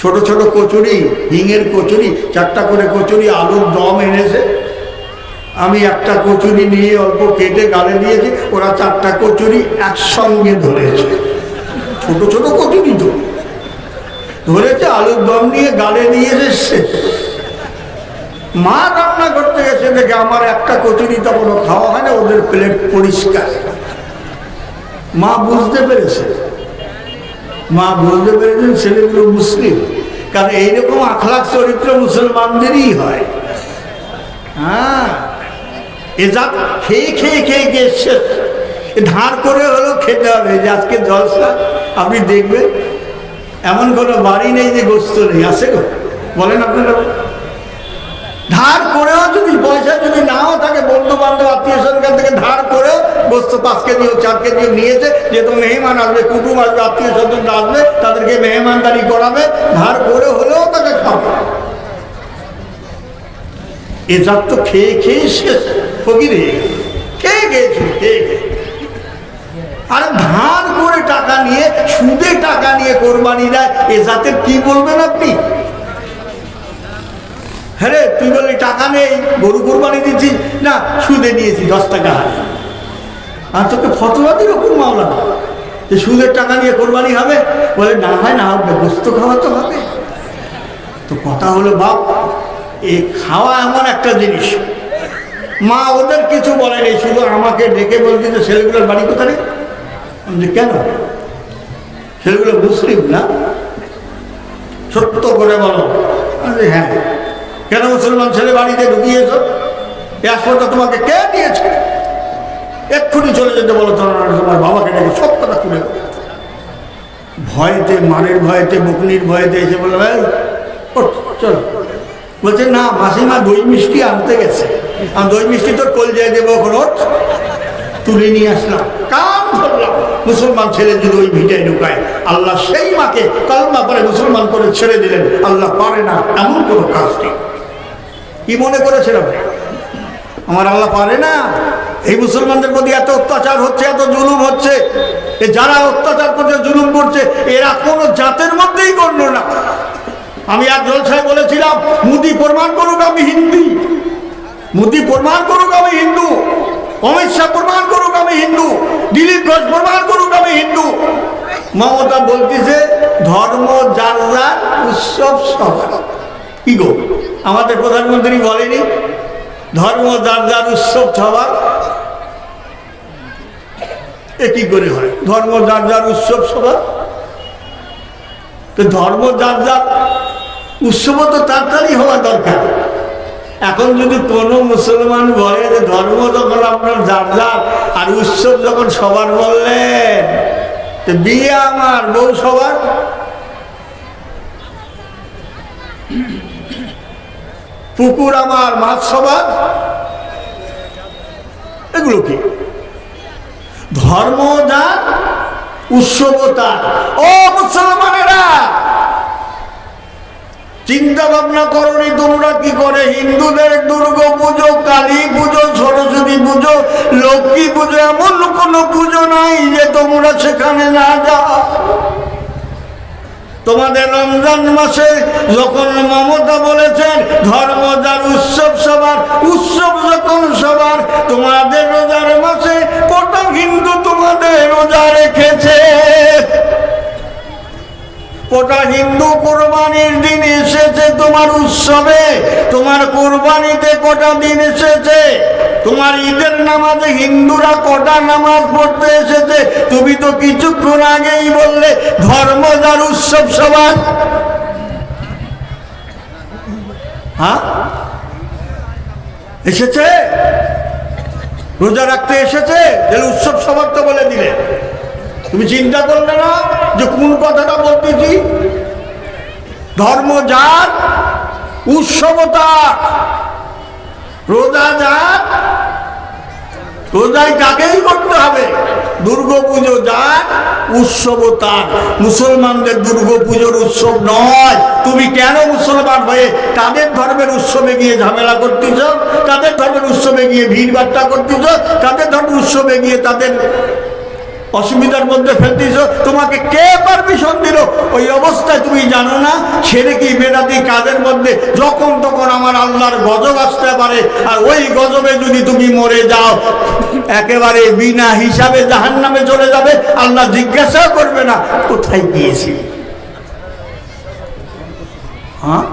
ছোট ছোট কচুরি, হিঙের কচুরি, চারটা করে কচুরি, আলুর দম এনেছে। আমি একটা কচুরি নিয়ে অল্প কেটে গালে দিয়েছি, ওরা চারটা কচুরি একসঙ্গে ধরেছে। ছোট ছোট কচুরি তো। ধরেছে, আলুর দম নিয়ে গালে দিয়েছে শেষ মা রান্না করতে গেছে, দেখে আমার একটা কচুরি তখনও খাওয়া হয় না ওদের প্লেট পরিষ্কার। মা বুঝতে পেরেছে। মা বুঝতে পেরেছেন ছেলেগুলো মুসলিম। কারণ এইরকম আখলাখ চরিত্র মুসলমানদেরই হয়। হ্যাঁ। এ খেয়ে খেয়ে খেয়ে খেয়ে শেষ। ধার করে হলেও খেতে হবে। যে আজকে জলসা, আপনি দেখবেন, এমন কোনো বাড়ি নেই যে গোস্ত নেই। আছে গো? বলেন আপনারা। ধার করেও যদি পয়সা যদি নাও থাকে বন্ধু বান্ধব আত্মীয় স্বজন থেকে ধার করেও গোস্ত পাঁচ কেজিও চার কেজিও নিয়েছে, যেহেতু মেহমান আসবে, কুটুম আসবে, আত্মীয় স্বজন আসবে, তাদেরকে মেহমানদারি করাবে, ধার করে হলেও তাকে খাবে এ যার তো খেয়ে খেয়ে শেষ, ফকির হয়ে গেল। খেয়ে গেছে খেয়ে গেছে? আর ধার করে টাকা নিয়ে, সুদে টাকা নিয়ে কোরবানি দেয়, এ জাতের কি বলবেন আপনি? হ্যাঁ রে, তুই বললি টাকা নেই গরু কোরবানি দিচ্ছিস না সুদে নিয়েছি দশ টাকা আর তোকে ফতোয়া দিল কোন মামলা যে সুদের টাকা নিয়ে কোরবানি হবে। বলে না হয় না হবে গোস্ত খাওয়া তো হবে। তো কথা হলো বাপ এই খাওয়া এমন একটা জিনিস। মা ওদের কিছু বলেনি শুধু আমাকে ডেকে বলছে যে ছেলেগুলোর বাড়ি কোথায় বলছি, কেন? ছেলেগুলো মুসলিম না? সত্য করে বলো। হ্যাঁ। কেন মুসলমান ছেলে বাড়িতে ঢুকিয়েছ? পাসপোর্টটা তোমাকে কে দিয়েছে? এক্ষুনি চলে যেতে বলো, তোমার বাবাকে ডেকে সব কথা খুলে ভয়েতে মারের ভয়েতে, বকনির ভয়েতে এসে বলল ভাই চলো। বলছে, না, মাসিমা দই মিষ্টি আনতে গেছে। আর দই মিষ্টি তোর কলজায় দেবো ওঠ। তুলে নিয়ে আসলাম কাম ধরলাম, মুসলমান ছেলে যদি ওই ভিটায় ঢুকায়, আল্লাহ সেই মাকে কালমা করে মুসলমান করে ছেড়ে দিলেন। আল্লাহ পারে না, এমন কোনো কাজ নেই। কি মনে আপনি? আমার আল্লাহ পারে না। এই মুসলমানদের প্রতি এত অত্যাচার হচ্ছে, এত জুলুম হচ্ছে। যারা অত্যাচার করছে, জুলুম করছে, এরা কোনো জাতের মধ্যেই গণ্য না। আমি এক জলসায় বলেছিলাম, মুদি প্রমাণ করুক আমি হিন্দি। মোদি প্রমাণ করুক আমি হিন্দু। অমিত শাহ প্রমাণ করুক আমি হিন্দু। দিলীপ ঘোষ প্রমাণ করুক আমি হিন্দু। মমতা বলতেছে, ধর্ম যার উৎসব সবার কি গো? আমাদের প্রধানমন্ত্রী বলেনি? ধর্ম, যার যার উৎসব, সবার। এ কি করে হয়? ধর্ম, যার যার উৎসব, সবার। তো ধর্ম, যার যার উৎসবও তো তাড়াতাড়ি হওয়া দরকার। এখন যদি কোনো মুসলমান বলে যে ধর্ম যখন আপনার যার যার আর উৎসব যখন সবার বললেন বিয়ে আমার, বউ সবার। পুকুর আমার, মাছ সবার। এগুলো কি? ধর্ম যার উৎসবতা ও মুসলমানেরা! চিন্তা ভাবনা করনি তোমরা কি করে? হিন্দুদের দুর্গা পুজো, কালী পুজো, সরস্বতী পুজো, লক্ষ্মী পুজো, এমন কোনো পুজো নাই যে তোমরা সেখানে না যাও। তোমাদের রমজান মাসে যখন মমতা বলেছেন ধর্ম যার উৎসব সবার উৎসব যখন সবার তোমাদের ওটা হিন্দু কোরবানির দিন এসেছে তোমার উৎসবে। তোমার কোরবানিতে কটা দিন এসেছে। তোমার ঈদের নামাজে হিন্দুরা কটা নামাজ পড়তে এসেছে, তুমি তো কিছুক্ষণ আগেই বললে, ধর্ম যার উৎসব সবার। হ্যাঁ? এসেছে? রোজা রাখতে এসেছে? উৎসব সবার তো বলে দিলে। তুমি চিন্তা করলে না? যে কোন কথাটা বলতেছি? ধর্ম যার উৎসবতা রোজা যার রোজাই তাকেই করতে হবে দুর্গা পুজো যার, উৎসব তার। মুসলমানদের দুর্গা পুজোর উৎসব নয়। তুমি কেন মুসলমান হয়ে তাদের ধর্মের উৎসবে গিয়ে ঝামেলা করতেছ? তাদের ধর্মের উৎসবে গিয়ে ভিড় বাট্টা করতেছ? তাদের ধর্মের উৎসবে গিয়ে তাদের অসুবিধার মধ্যে ফেলতেছ, তোমাকে কে পারমিশন দিল? ওই অবস্থায় তুমি জানো না সেরে কি বেদাতি কাজের মধ্যে যখন তখন আমার আল্লাহর গজব আসতে পারে, আর ওই গজবে যদি তুমি মরে যাও, একেবারে বিনা হিসাবে জাহান নামে চলে যাবে, আল্লাহ জিজ্ঞাসাও করবে না, কোথায় গিয়েছি? হ্যাঁ?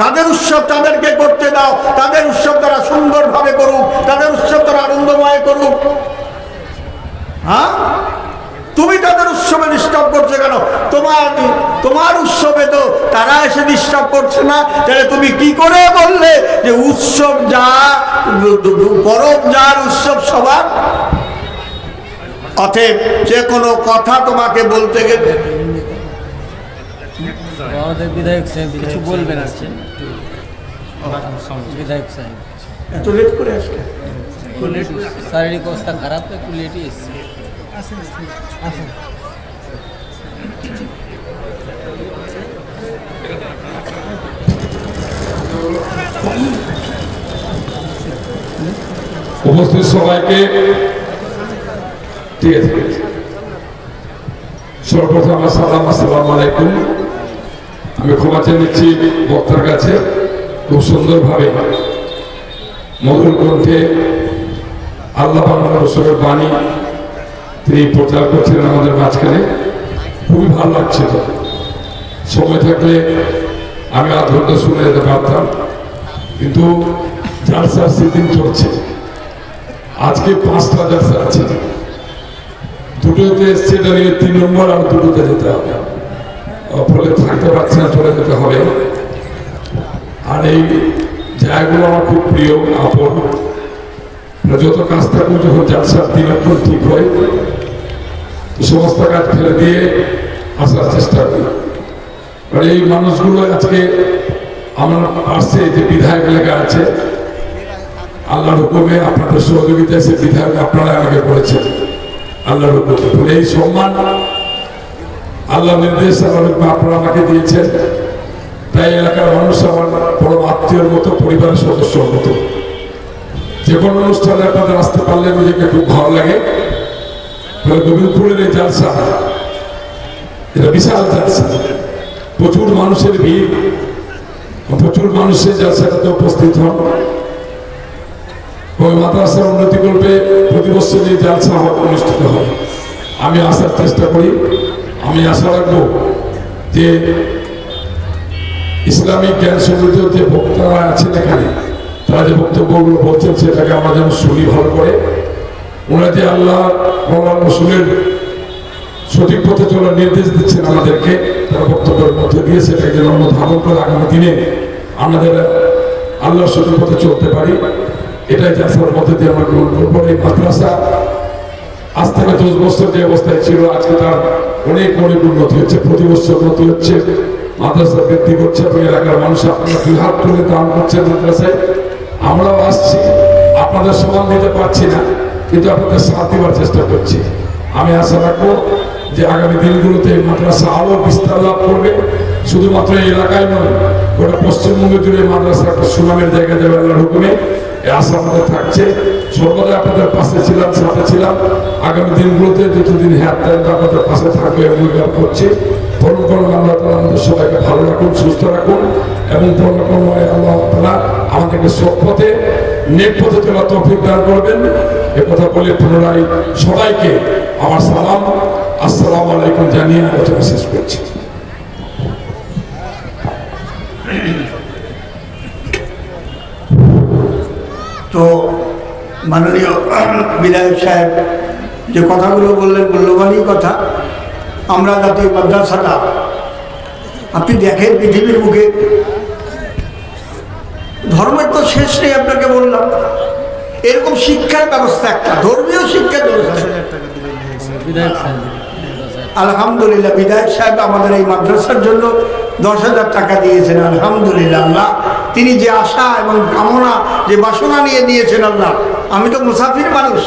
তাদের উৎসব তাদেরকে করতে দাও, তাদের উৎসব তারা সুন্দরভাবে করুক, তাদের উৎসব তারা আনন্দময় করুক। হ্যাঁ? তুমি তাদের উৎসবে ডিস্টার্ব করছে কেন? তোমার তোমার উৎসবে তো তারা এসে ডিস্টার্ব করছে না। তাহলে তুমি কি করে বললে যে উৎসব যা পরব যার উৎসব সবার? অতএব যে কোনো কথা তোমাকে বলতে গেলে আমাদের বিধায়ক সাহেব কিছু বলবেন আছে বিধায়ক সাহেব। এত লেট করে আসলে? শারীরিক অবস্থা খারাপ তো একটু লেটই এসছে। উপস্থিত সবাইকে ঠিক আছে। ঠিক আমার সর্বপ্রথম আসসালাম আলাইকুম। আমি ক্ষমা চেয়ে নিচ্ছি বক্তার কাছে। খুব সুন্দরভাবে মধুর গ্রন্থে আল্লাহ বাংলা রসুলের বাণী তিনি প্রচার করছিলেন আমাদের মাঝখানে। খুবই ভালো লাগছিল। সময় থাকলে আমি আধ ঘণ্টা শুনে যেতে পারতাম। কিন্তু জালসার সেদিন চলছে। আজকে পাঁচটা জালসা আছে। দুটোতে এসছে নিয়ে তিন নম্বর আর দুটোতে যেতে হবে। ফলে থাকতে পারছি না, চলে যেতে হবে। আর এই জায়গাগুলো আমার খুব প্রিয়, আপন। যত কাজ থাকুক, যখন জালসার দিন এখন ঠিক হয় সমস্ত কাজ ফেলে দিয়ে আসার চেষ্টা করি। আর এই মানুষগুলো আজকে আমার আসছে যে বিধায়ক লেখা আছে, আল্লাহর হুকুমে আপনাদের সহযোগিতায় সে বিধায়ক আপনারা আমাকে করেছেন আল্লাহর হুকুমে। এই সম্মান আল্লাহ নির্দেশ আপনারা আমাকে দিয়েছেন। তাই এলাকার মানুষ আমার বড় আত্মীয়র মতো, পরিবারের সদস্যর মতো। যে কোনো অনুষ্ঠানে আপনাদের আসতে পারলে নিজেকে খুব ভালো লাগে। গোবিন্দপুরের এই জালসা। এটা বিশাল জালসা। প্রচুর মানুষের ভিড়। প্রচুর মানুষের জালসাটাতে উপস্থিত হন। ওই মাদ্রাসার উন্নতি করবে প্রতি বছর এই জালসা অনুষ্ঠিত হয় আমি আসার চেষ্টা করি। আমি আশা রাখব যে ইসলামিক জ্ঞান সমৃদ্ধ যে বক্তারা আছেন এখানে, তারা যে বক্তব্যগুলো বলছেন সেটাকে আমরা যেন শুনি ভালো করে। ওনারা যে আল্লাহ মৌলান রসুলের সঠিক পথে চলার নির্দেশ দিচ্ছেন আমাদেরকে, তার বক্তব্যের মধ্যে দিয়ে সেটাকে যেন আমরা ধারণ করে আগামী দিনে আমাদের আল্লাহর সঠিক পথে চলতে পারি। এটাই জালসার মধ্যে দিয়ে আমরা গ্রহণ করব। এই মাদ্রাসা আজ থেকে দশ বছর যে অবস্থায় ছিল, আজকে তার অনেক অনেক উন্নতি হচ্ছে। প্রতি বছর উন্নতি হচ্ছে। মাদ্রাসা বৃদ্ধি করছে এবং এলাকার মানুষ আপনারা দুই হাত তুলে দান করছেন মাদ্রাসায়। আমরাও আসছি। আপনাদের সমান দিতে পারছি না। কিন্তু আপনাদের সাথ দেওয়ার চেষ্টা করছি। আমি আশা রাখব যে আগামী দিনগুলোতে মাদ্রাসা আরও বিস্তার লাভ করবে। শুধুমাত্র এই এলাকায় নয়, গোটা পশ্চিমবঙ্গ জুড়ে মাদ্রাসা একটা সুনামের জায়গা যাবে আল্লাহর হুকুমে। এই আশা আমাদের থাকছে। সর্বদা আপনাদের পাশে ছিলাম, সাথে ছিলাম। আগামী দিনগুলোতে যতদিন হ্যাঁ আপনাদের পাশে থাকবে অঙ্গীকার করছি। পরম করম আল্লাহ তালা আমাদের সবাইকে ভালো রাখুন, সুস্থ রাখুন এবং পরম করময় আল্লাহ তালা আমাদেরকে সব পথে, নেক পথে চলা তৌফিক দান করবেন। এ কথা বলে পুনরায় সবাইকে আমার সালাম, আসসালামু আলাইকুম জানিয়ে আলোচনা শেষ করছি। তো মাননীয় বিধায়ক সাহেব, যে কথাগুলো বললেন মূল্যবানই কথা। আমরা যাতে মাদ্রাসাটা, আপনি দেখেন পৃথিবীর মুখে ধর্মের তো শেষ নেই আপনাকে বললাম। এরকম শিক্ষার ব্যবস্থা একটা ধর্মীয় শিক্ষার ব্যবস্থা। আলহামদুলিল্লাহ বিধায়ক সাহেব আমাদের এই মাদ্রাসার জন্য দশ হাজার টাকা দিয়েছেন আলহামদুলিল্লাহ। আল্লাহ তিনি যে আশা এবং কামনা যে বাসনা নিয়ে দিয়েছেন আল্লাহ। আমি তো মুসাফির মানুষ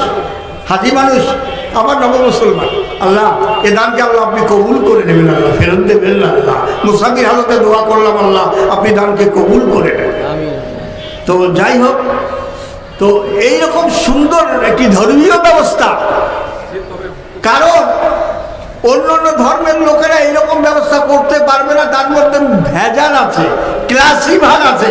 হাজি মানুষ আমার নব মুসলমান। আল্লাহ এ দানকে আল্লাহ আপনি কবুল করে নেবেন আল্লাহ ফেরত দেবেন না আল্লাহ। মুসাফির হালতে দোয়া করলাম আল্লাহ আপনি দানকে কবুল করে নেবেন। তো যাই হোক তো এই রকম সুন্দর একটি ধর্মীয় ব্যবস্থা। কারণ অন্য অন্য ধর্মের লোকেরা এইরকম ব্যবস্থা করতে পারবে না, তার মধ্যে ভেজাল আছে ক্লাসি ভাগ আছে।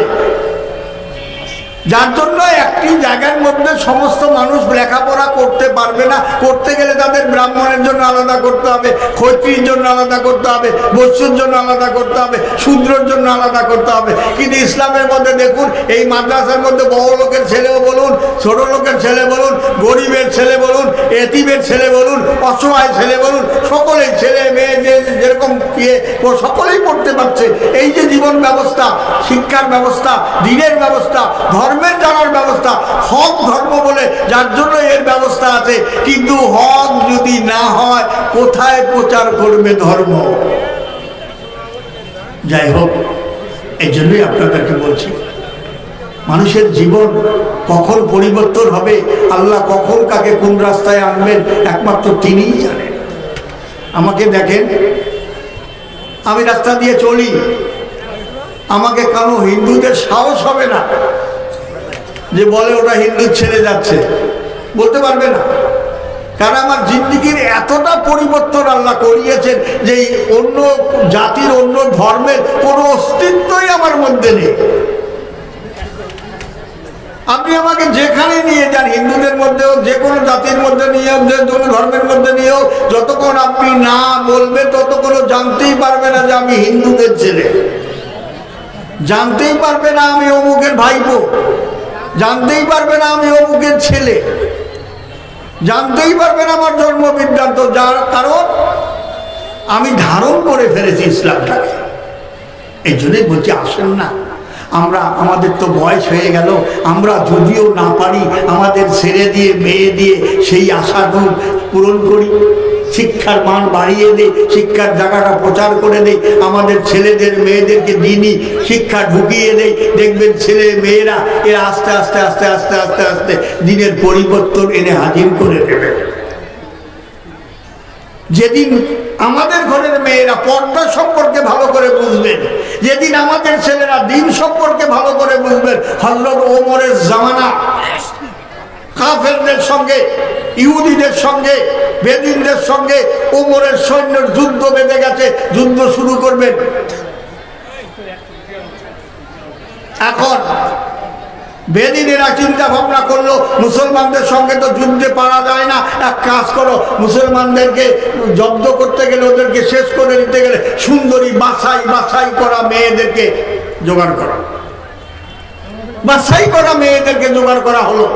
যার জন্য একটি জায়গার মধ্যে সমস্ত মানুষ লেখাপড়া করতে পারবে না। করতে গেলে তাদের ব্রাহ্মণের জন্য আলাদা করতে হবে ক্ষত্রির জন্য আলাদা করতে হবে, বস্তুর জন্য আলাদা করতে হবে, শূদ্রর জন্য আলাদা করতে হবে। কিন্তু ইসলামের মধ্যে দেখুন, এই মাদ্রাসার মধ্যে বড় লোকের ছেলেও বলুন, ছোট লোকের ছেলে বলুন, গরিবের ছেলে বলুন, এতিমের ছেলে বলুন, অসহায় ছেলে বলুন, সকলেই ছেলে, মেয়ে, যে যেরকম ইয়ে ও সকলেই পড়তে পারছে। এই যে জীবন ব্যবস্থা, শিক্ষার ব্যবস্থা, দিনের ব্যবস্থা ধর্মের জানার ব্যবস্থা, হক ধর্ম বলে যার জন্য এর ব্যবস্থা আছে। কিন্তু হক যদি না হয়, কোথায় প্রচার করবে ধর্ম? যাই হোক, এই জন্যই আপনাদেরকে বলছি, মানুষের জীবন কখন পরিবর্তন হবে, আল্লাহ কখন কাকে কোন রাস্তায় আনবেন, একমাত্র তিনিই জানেন। আমাকে দেখেন, আমি রাস্তা দিয়ে চলি, আমাকে কোনো হিন্দুদের সাহস হবে না। যে বলে ওটা হিন্দু ছেড়ে যাচ্ছে। বলতে পারবে না। কারণ আমার জিন্দিগির এতটা পরিবর্তন আল্লাহ করিয়েছেন যে অন্য জাতির, অন্য ধর্মের কোনো অস্তিত্বই আমার মধ্যে নেই। আপনি আমাকে যেখানে নিয়ে যান, হিন্দুদের মধ্যে হোক, যে কোনো জাতির মধ্যে নিয়ে হোক যে কোনো ধর্মের মধ্যে নিয়ে হোক, যতক্ষণ আপনি না বলবেন ততক্ষণ জানতেই পারবে না যে আমি হিন্দুদের ছেলে। জানতেই পারবে না আমি অমুকের ভাইপো। জানতেই পারবে না আমি অমুকের ছেলে। জানতেই পারবে না আমার জন্ম বৃত্তান্ত যার কারণ আমি ধারণ করে ফেলেছি ইসলামটাকে। এই জন্যই বলছি, আসেন না। আমরা, আমাদের তো বয়স হয়ে গেল। আমরা যদিও না পারি আমাদের ছেড়ে দিয়ে, মেয়ে দিয়ে সেই আশাটুক পূরণ করি। শিক্ষার মান বাড়িয়ে দেই শিক্ষার জায়গাটা প্রচার করে দেই আমাদের ছেলেদের, মেয়েদেরকে দিনই শিক্ষা ঢুকিয়ে দেই দেখবেন ছেলে মেয়েরা এরা আস্তে আস্তে আস্তে আস্তে আস্তে আস্তে দিনের পরিবর্তন এনে হাজির করে দেবে। যেদিন আমাদের ঘরের মেয়েরা পর্দা সম্পর্কে ভালো করে বুঝবেন, যেদিন আমাদের ছেলেরা দিন সম্পর্কে ভালো করে বুঝবেন হজরত ওমরের জামানা কাফেরদের সঙ্গে, ইহুদিদের সঙ্গে, বেদিনদের সঙ্গে ওমরের সৈন্যের যুদ্ধ বেঁধে গেছে, যুদ্ধ শুরু করবেন। এখন বেদিনেরা চিন্তা ভাবনা করল, মুসলমানদের সঙ্গে তো যুদ্ধে পারা যায় না। এক কাজ করো, মুসলমানদেরকে জব্দ করতে গেলে, ওদেরকে শেষ করে দিতে গেলে সুন্দরী বাছাই বাছাই করা মেয়েদেরকে জোগাড় করা। বাছাই করা মেয়েদেরকে জোগাড় করা হলো।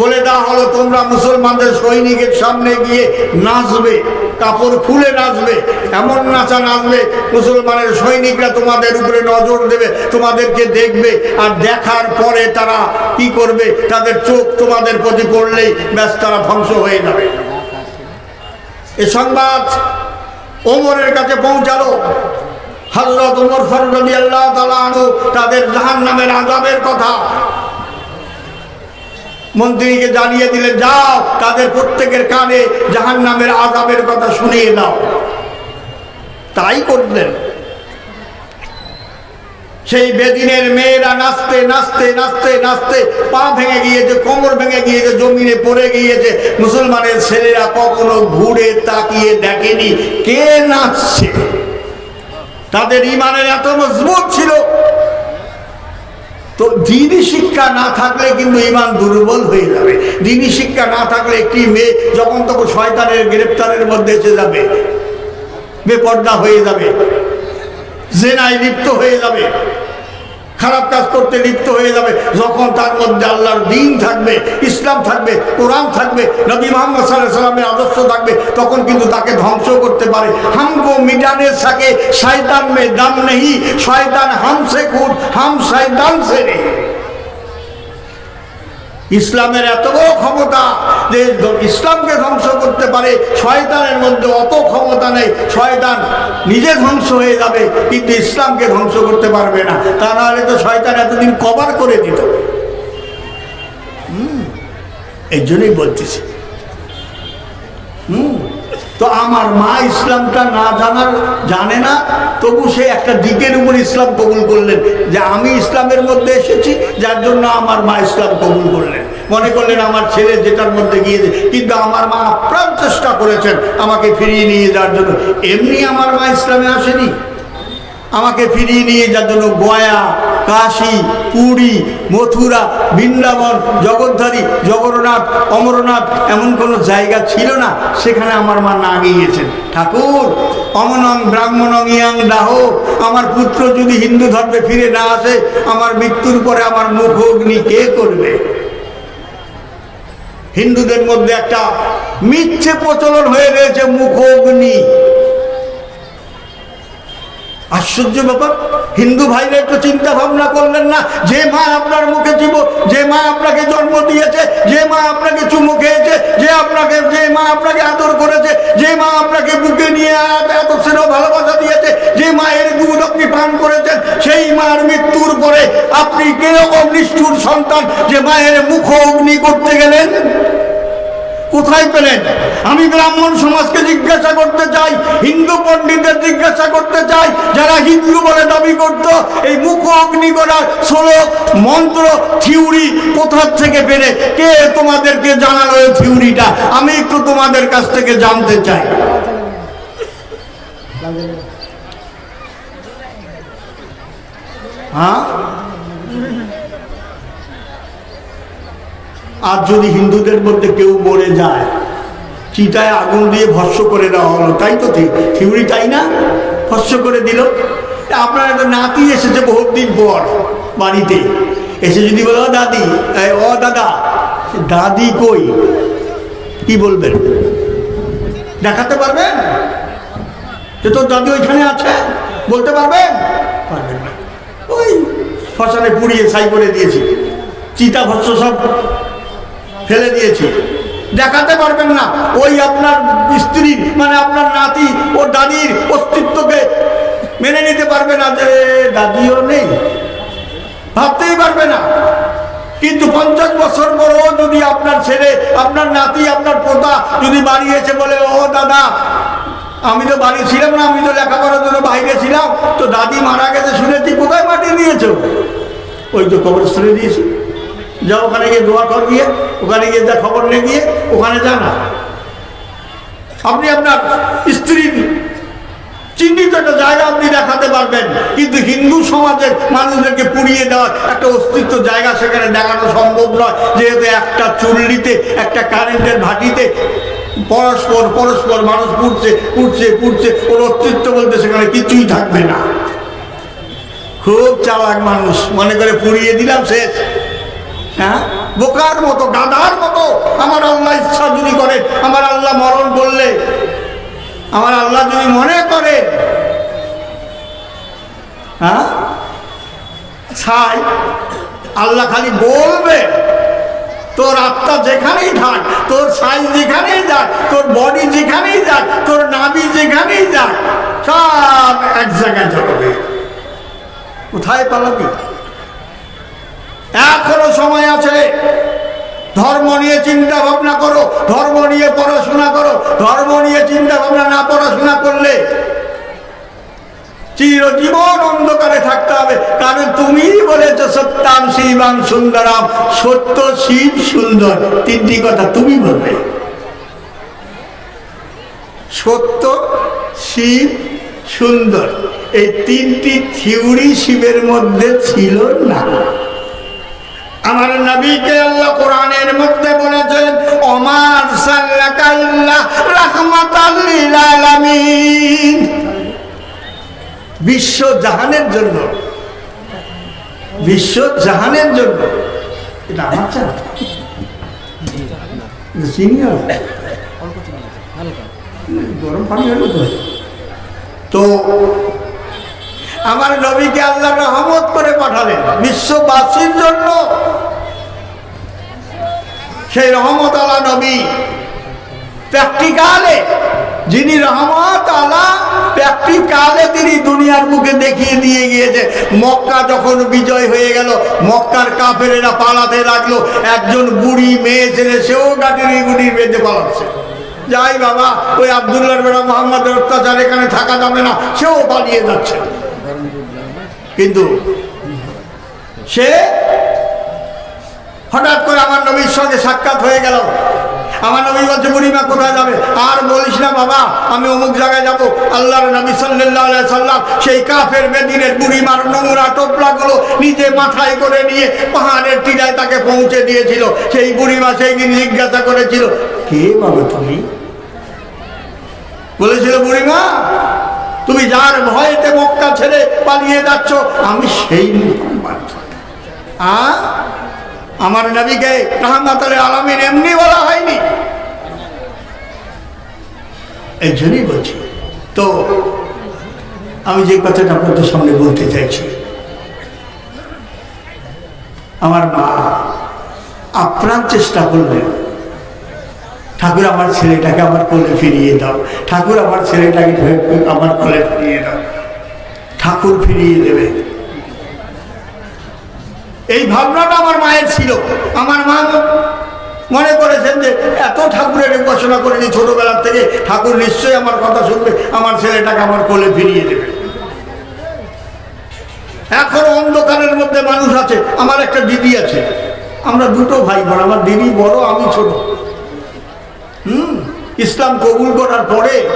বলে দেওয়া হলো, তোমরা মুসলমানদের সৈনিকের সামনে গিয়ে নাচবে, কাপড় খুলে নাচবে, এমন নাচা নাচবে, মুসলমানের সৈনিকরা তোমাদের উপরে নজর দেবে, তোমাদেরকে দেখবে, আর দেখার পরে তারা কি করবে, তাদের চোখ তোমাদের প্রতি পড়লেই ব্যাস তারা ধ্বংস হয়ে যাবে। এ সংবাদ ওমরের কাছে পৌঁছালো। হজরত উমর ফারুক আল্লাহ তালু তাদের জাহান নামের আজাবের কথা। মন্ত্রীকে জানিয়ে দিলে, যাও, তাদের প্রত্যেকের কানে জাহান নামের আজাবের কথা শুনিয়ে দাও। তাই করলেন। সেই বেদিনের মেয়েরা নাচতে নাচতে নাচতে নাচতে পা ভেঙে গিয়েছে, কোমর ভেঙে গিয়েছে, জমিনে পড়ে গিয়েছে। মুসলমানের ছেলেরা কখনো ঘুরে তাকিয়ে দেখেনি কে নাচছে। তাদের ইমানের এত মজবুত ছিল তো দিনই শিক্ষা না থাকলে কিন্তু ইমান দুর্বল হয়ে যাবে। দিনই শিক্ষা না থাকলে একটি মেয়ে যখন তখন শয়তানের গ্রেপ্তারের মধ্যে এসে যাবে। বেপর্দা হয়ে যাবে। জেনায় লিপ্ত হয়ে যাবে। খারাপ কাজ করতে লিপ্ত হয়ে যাবে। যখন তার মধ্যে আল্লাহর দিন থাকবে, ইসলাম থাকবে, কোরআন থাকবে, নবী মোহাম্মদ সাল্লাহ সাল্লামের আদর্শ থাকবে, তখন কিন্তু তাকে ধ্বংস করতে পারে। হামকো মিটানে সাকে শয়তান মে দাম নেই, শয়তান হামসে খুদ, হাম শয়তান সে নেই। ইসলামের এত বড় ক্ষমতা যে ইসলামকে ধ্বংস করতে পারে, শয়তানের মধ্যে অত ক্ষমতা নেই, শয়তান নিজে ধ্বংস হয়ে যাবে, কিন্তু ইসলামকে ধ্বংস করতে পারবে না। তা নাহলে তো শয়তান এতদিন কভার করে দিত। এই জন্যই বলতেছি। হুম তো আমার মা ইসলামটা না জানার, জানে না, তবু সে একটা দিকের উপর ইসলাম কবুল করলেন যে আমি ইসলামের মধ্যে এসেছি, যার জন্য আমার মা ইসলাম কবুল করলেন। মনে করলেন আমার ছেলে যেটার মধ্যে গিয়েছে, কিন্তু আমার মা আপ্রাণ চেষ্টা করেছেন আমাকে ফিরিয়ে নিয়ে যাওয়ার জন্য। এমনি আমার মা ইসলামে আসেনি। আমাকে ফিরিয়ে নিয়ে যার জন্য গয়া কাশী, পুরী, মথুরা, বৃন্দাবন, জগদ্ধারী, জগন্নাথ, অমরনাথ এমন কোনো জায়গা ছিল না সেখানে আমার মা না গিয়েছেন। ঠাকুর, অমনং ব্রাহ্মণং ইয়াং দাহ, আমার পুত্র যদি হিন্দু ধর্মে ফিরে না আসে, আমার মৃত্যুর পরে আমার মুখ অগ্নি কে করবে? হিন্দুদের মধ্যে একটা মিথ্যে প্রচলন হয়ে রয়েছে মুখ অগ্নি। আশ্চর্য ব্যাপার। হিন্দু ভাইরা একটু চিন্তা ভাবনা করলেন না, যে মা আপনার মুখে চিব, যে মা আপনাকে জন্ম দিয়েছে, যে মা আপনাকে চুমু খেয়েছে, যে আপনাকে, যে মা আপনাকে আদর করেছে, যে মা আপনাকে বুকে নিয়ে এত স্নেহ ভালোবাসা দিয়েছে, যে মায়ের দুধ আপনি পান করেছেন, সেই মার মৃত্যুর পরে আপনি কীরকম নিষ্ঠুর সন্তান যে মায়ের মুখ অগ্নি করতে গেলেন? কোথায় পেলেন? আমি ব্রাহ্মণ সমাজকে জিজ্ঞাসা করতে চাই, হিন্দু পণ্ডিতদের জিজ্ঞাসা করতে চাই, যারা হিন্দু বলে দাবি করত, এই মুখ অগ্নি করার ষোলো মন্ত্র থিউরি কোথার থেকে পেলে? কে তোমাদেরকে জানালো এই থিউরিটা আমি একটু তোমাদের কাছ থেকে জানতে চাই। হ্যাঁ? আর যদি হিন্দুদের মধ্যে কেউ মরে যায়, চিতায় আগুন দিয়ে ভস্য করে দেওয়া হলো, তাই তো থিউরি তাই না? ভস্য করে দিল। আপনার একটা নাতি এসেছে বহুত দিন পর বাড়িতে। এসে যদি বলে, ও দাদি ও দাদা দাদি কই? কি বলবেন? দেখাতে পারবেন? যে তোর দাদি ওইখানে আছে? বলতে পারবেন? পারবেন না। ওই শ্মশানে পুড়িয়ে ছাই করে দিয়েছি। চিতা ভস্য সব ফেলে দিয়েছি। দেখাতে পারবেন না। ওই আপনার স্ত্রী মানে আপনার নাতি ও দাদির অস্তিত্বকে মেনে নিতে পারবে না যে দাদিও নেই। ভাবতেই পারবে না। কিন্তু পঞ্চাশ বছর পরও যদি আপনার ছেলে, আপনার নাতি, আপনার পোতা যদি বাড়ি এসে বলে, ও দাদা, আমি তো বাড়ি ছিলাম না, আমি তো লেখাপড়ার জন্য বাইরে ছিলাম, তো দাদি মারা গেছে শুনেছি, কোথায় মাটি দিয়েছ? ওই তো কবরস্থানে দিয়েছি। যা ওখানে গিয়ে দোয়া কর গিয়ে, ওখানে গিয়ে যা খবর নিয়ে গিয়ে, ওখানে যা না। আপনি আপনার স্ত্রীর চিহ্নিত একটা জায়গা আপনি দেখাতে পারবেন, কিন্তু হিন্দু সমাজের মানুষদেরকে পুড়িয়ে দেওয়ার একটা অস্তিত্ব জায়গা সেখানে দেখানো সম্ভব নয়। যেহেতু একটা চুল্লিতে, একটা কারেন্টের ভাটিতে পরস্পর পরস্পর মানুষ পুড়ছে পুড়ছে পুড়ছে ওর অস্তিত্ব বলতে সেখানে কিছুই থাকবে না। খুব চালাক মানুষ, মনে করে পুড়িয়ে দিলাম শেষ। হ্যাঁ? বোকার মতো, গাধার মতো আমার আল্লাহ ইচ্ছা যদি করে, আমার আল্লাহ মরণ বললে, আমার আল্লাহ যদি মনে করে হ্যাঁ? আল্লাহ খালি বলবে, তোর আত্মা যেখানেই থাক, তোর সাইজ যেখানেই যাক, তোর বডি যেখানেই যাক, তোর নাবি যেখানেই যাক, সব এক জায়গায় জড়বে কোথায় পালাবি? এখনও সময় আছে। ধর্ম নিয়ে চিন্তা ভাবনা করো, ধর্ম নিয়ে পড়াশোনা করো, ধর্ম নিয়ে চিন্তা ভাবনা না পড়াশোনা করলে চিরজীবন অন্ধকারে থাকতে হবে। কারণ তুমি বলেছ, সত্যাম শিবাম সুন্দরাম, সত্য শিব সুন্দর। তিনটি কথা তুমি বলবে। সত্য, শিব, সুন্দর। এই তিনটি থিওরি শিবের মধ্যে ছিল না। আমার নবীকে আল্লাহ কোরআনের মধ্যে বলেছেন ওমার সাল্লাকা ইল্লা রাহমাতাল লিল আলামিন। বিশ্ব জাহানের জন্য, বিশ্ব জাহানের জন্য। এটা আমার চা হালকা গরম পানি হলো তো তো আমার নবীকে আল্লাহ রহমত করে পাঠালেন। বিশ্ববাসীর জন্য সেই রহমত আলা নবী। প্র্যাকটিকালে যিনি রহমত আলা প্র্যাকটিকালে তিনি দুনিয়ার মুখে দেখিয়ে দিয়ে গিয়েছে। মক্কা যখন বিজয় হয়ে গেল, মক্কার কাফেরেরা পালাতে লাগল। একজন বুড়ি মেয়ে ছেলে, সেও গাড়ির গুড়ি বেঁধে পালাচ্ছে। যাই বাবা, ওই আবদুল্লার বেড়া মোহাম্মদের অত্যাচার এখানে থাকা যাবে না, সেও পালিয়ে যাচ্ছে। কিন্তু সে হঠাৎ করে আমার নবীর সঙ্গে সাক্ষাৎ হয়ে গেল। আমার নবী বলছে, বুড়িমা, কোথায় যাবে? আর বলিস না বাবা, আমি অমুক জায়গায় যাব। আল্লাহর নবী সাল্লাহ সাল্লাম সেই কাফের বেদিনের বুড়িমার নোংরা টোপলাগুলো নিজে মাথায় করে নিয়ে পাহাড়ের টিলায় তাকে পৌঁছে দিয়েছিল। সেই বুড়িমা সেই দিন জিজ্ঞাসা করেছিল, কে বাবা তুমি? বলেছিল, বুড়িমা, তুমি যার ভয়েতে মক্কা ছেড়ে পালিয়ে যাচ্ছ, আমি সেই মুহাম্মদ। আ? আমার নবীকে রহমাতালে আলামিন এমনি বলা হয়নি। এই জন্যই বলছি। তো আমি যে কথাটা আপনাদের সামনে বলতে চাইছি, আমার মা আপ্রাণ চেষ্টা করলেন, ঠাকুর আমার ছেলেটাকে আমার কোলে ফিরিয়ে দাও, ঠাকুর আমার ছেলেটাকে আমার কোলে ফিরিয়ে দাও, ঠাকুর ফিরিয়ে দেবে। এই ভাবনাটা আমার মায়ের ছিল। আমার মা মনে করেছেন যে, এত ঠাকুরের উপাসনা করেনি ছোটবেলার থেকে, ঠাকুর নিশ্চয়ই আমার কথা শুনবে, আমার ছেলেটাকে আমার কোলে ফিরিয়ে দেবে। এখন অন্ধকারের মধ্যে মানুষ আছে, আমার একটা দিদি আছে। আমরা দুটো ভাই বোন, আমার দিদি বড়, আমি ছোট। হুম, ইসলাম কবুল করার পরে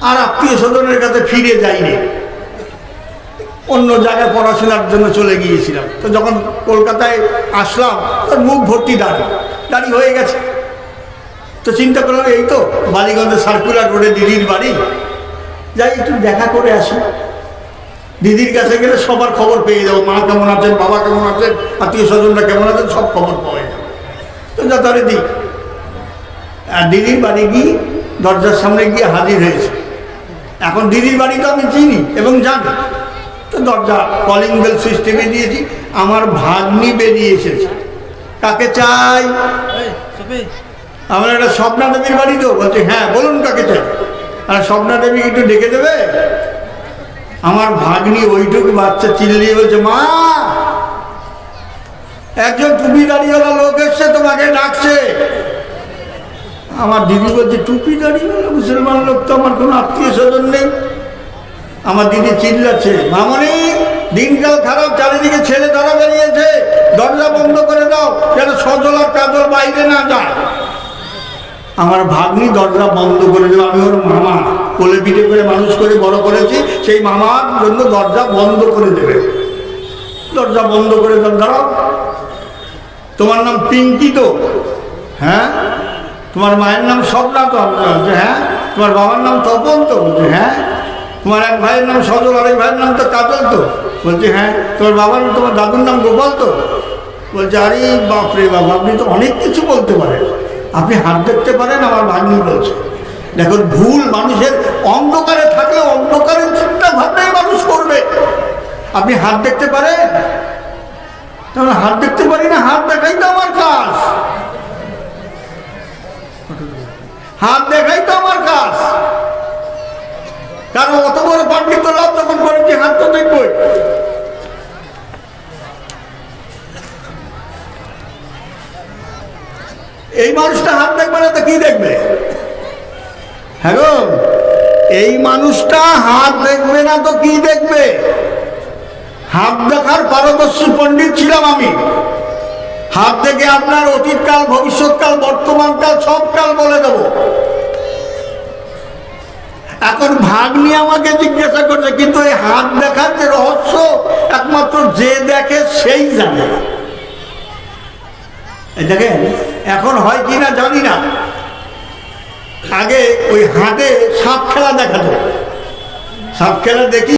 আর আত্মীয় স্বজনের কাছে ফিরে যাইনি। অন্য জায়গায় পড়াশোনার জন্য চলে গিয়েছিলাম। তো যখন কলকাতায় আসলাম, তার মুখ ভর্তি দাঁড়ি। দাড়ি হয়ে গেছে। তো চিন্তা করলাম, এই তো বালিগঞ্জের সার্কুলার রোডে দিদির বাড়ি। যাই, একটু দেখা করে আসি। দিদির কাছে গেলে সবার খবর পেয়ে যাব। মা কেমন আছেন, বাবা কেমন আছেন, আত্মীয় স্বজনরা কেমন আছেন, সব খবর পাওয়া যাবে তো যথারীতি আর দিদির বাড়ি গিয়ে দরজার সামনে গিয়ে হাজির হয়েছে। এখন দিদির বাড়ি তো আমি চিনি এবং জানি। দরজা কলিং বেল সিস্টেমে দিয়েছি আমার ভাগ্নি বেরিয়ে এসেছে। কাকে চাই? আমার একটা স্বপ্না দেবীর বাড়ি তো? বলছে হ্যাঁ বলুন কাকে চাই। আর স্বপ্না দেবী একটু ডেকে দেবে? আমার ভাগ্নি ওইটুকু বাচ্চা চিল্লিয়ে বলছে মা একজন টুপি দাঁড়িয়েওয়ালা লোক এসছে তোমাকে ডাকছে। আমার দিদি বলছে টুপি দাঁড়িয়েওয়ালা মুসলমান লোক তো আমার কোনো আত্মীয় স্বজন নেই। আমার দিদি চিল্লাচ্ছে, মামনি, দিনকাল খারাপ, চারিদিকে ছেলে ধরা বেরিয়েছে। দরজা বন্ধ করে দাও, যেন সজল আর কাজল বাইরে না যায়। আমার ভাগ্নি দরজা বন্ধ করে দেবে আমি ওর মামা। কোলে পিঠে করে মানুষ করে বড় করেছি, সেই মামার জন্য দরজা বন্ধ করে দেবে। দরজা বন্ধ করে দাও, দাঁড়াও। তোমার নাম পিঙ্কি তো? হ্যাঁ? তোমার মায়ের নাম স্বপ্না তো? হ্যাঁ? তোমার বাবার নাম তপন তো? হ্যাঁ? তোমার এক ভাইয়ের নাম সজল আর এক ভাইয়ের নাম তো কাজল তো। বলছে হ্যাঁ তোমার বাবার, তোমার দাদুর নাম গোপাল তো? বলছে, আরে বাপরে বাবা আপনি তো অনেক কিছু বলতে পারেন। আপনি হাত দেখতে পারেন, আমার ভাগ্নি বলছে। দেখুন ভুল মানুষের অন্ধকারে থাকলে অন্ধকারের চিন্তা ভাবনাই মানুষ করবে। আপনি হাত দেখতে পারেন? তাহলে হাত দেখতে পারি না, হাত দেখাই তো আমার কাজ। হাত দেখাই তো আমার কাজ। কারণ অত বড় পাণ্ডিত্য লাভ যখন করেছি হাত তো দেখবই। এই মানুষটা হাত দেখবে না তো কি দেখবে? হ্যাঁ গো, এই মানুষটা হাত দেখবে না তো কি দেখবে? হাত দেখার পারদর্শী পণ্ডিত ছিলাম আমি। হাত দেখে আপনার অতীতকাল, ভবিষ্যৎকাল, বর্তমানকাল, সবকাল বলে দেব। এখন ভাগ নিয়ে আমাকে জিজ্ঞাসা করছে, কিন্তু এই হাত দেখার যে রহস্য, একমাত্র যে দেখে সেই জানে। দেখেন, এখন হয় কি না জানি না। আগে ওই হাতে সাপ খেলা দেখাতো সাপ খেলা দেখি